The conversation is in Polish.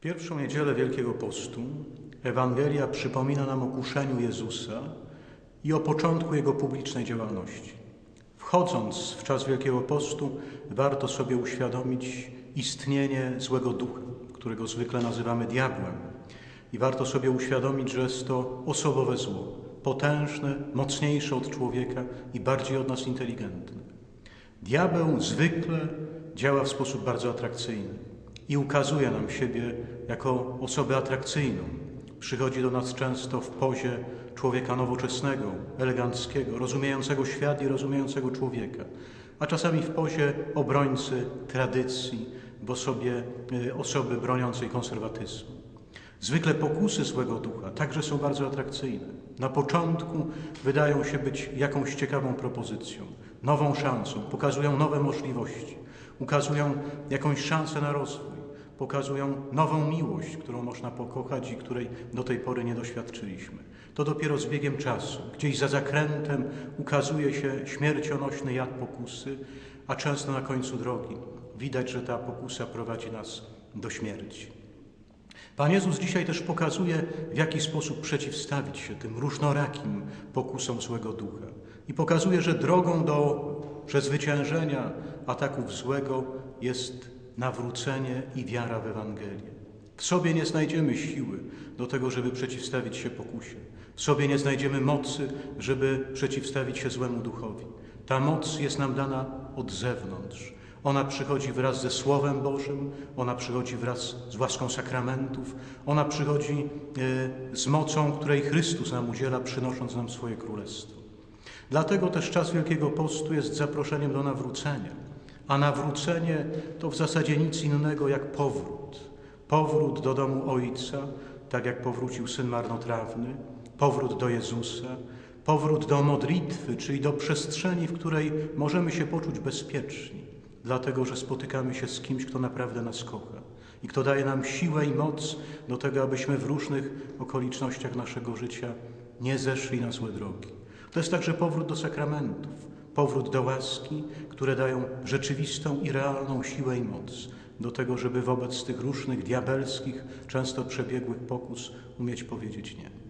pierwszą niedzielę Wielkiego Postu Ewangelia przypomina nam o kuszeniu Jezusa i o początku Jego publicznej działalności. Wchodząc w czas Wielkiego Postu, warto sobie uświadomić istnienie złego ducha, którego zwykle nazywamy diabłem. I warto sobie uświadomić, że jest to osobowe zło, potężne, mocniejsze od człowieka i bardziej od nas inteligentne. Diabeł zwykle działa w sposób bardzo atrakcyjny i ukazuje nam siebie jako osobę atrakcyjną. Przychodzi do nas często w pozie człowieka nowoczesnego, eleganckiego, rozumiejącego świat i rozumiejącego człowieka, a czasami w pozie obrońcy tradycji, w osobie y, osoby broniącej konserwatyzmu. Zwykle pokusy złego ducha także są bardzo atrakcyjne. Na początku wydają się być jakąś ciekawą propozycją, nową szansą, pokazują nowe możliwości, ukazują jakąś szansę na rozwój, pokazują nową miłość, którą można pokochać i której do tej pory nie doświadczyliśmy. To dopiero z biegiem czasu, gdzieś za zakrętem ukazuje się śmiercionośny jad pokusy, a często na końcu drogi widać, że ta pokusa prowadzi nas do śmierci. Pan Jezus dzisiaj też pokazuje, w jaki sposób przeciwstawić się tym różnorakim pokusom złego ducha. I pokazuje, że drogą do przezwyciężenia ataków złego jest nawrócenie i wiara w Ewangelię. W sobie nie znajdziemy siły do tego, żeby przeciwstawić się pokusie. W sobie nie znajdziemy mocy, żeby przeciwstawić się złemu duchowi. Ta moc jest nam dana od zewnątrz. Ona przychodzi wraz ze Słowem Bożym, ona przychodzi wraz z łaską sakramentów, ona przychodzi e, z mocą, której Chrystus nam udziela, przynosząc nam swoje królestwo. Dlatego też czas Wielkiego Postu jest zaproszeniem do nawrócenia. A nawrócenie to w zasadzie nic innego jak powrót. Powrót do domu Ojca, tak jak powrócił syn marnotrawny, powrót do Jezusa, powrót do modlitwy, czyli do przestrzeni, w której możemy się poczuć bezpieczni dlatego że spotykamy się z kimś, kto naprawdę nas kocha i kto daje nam siłę i moc do tego, abyśmy w różnych okolicznościach naszego życia nie zeszli na złe drogi. To jest także powrót do sakramentów, powrót do łaski, które dają rzeczywistą i realną siłę i moc do tego, żeby wobec tych różnych diabelskich, często przebiegłych pokus umieć powiedzieć nie.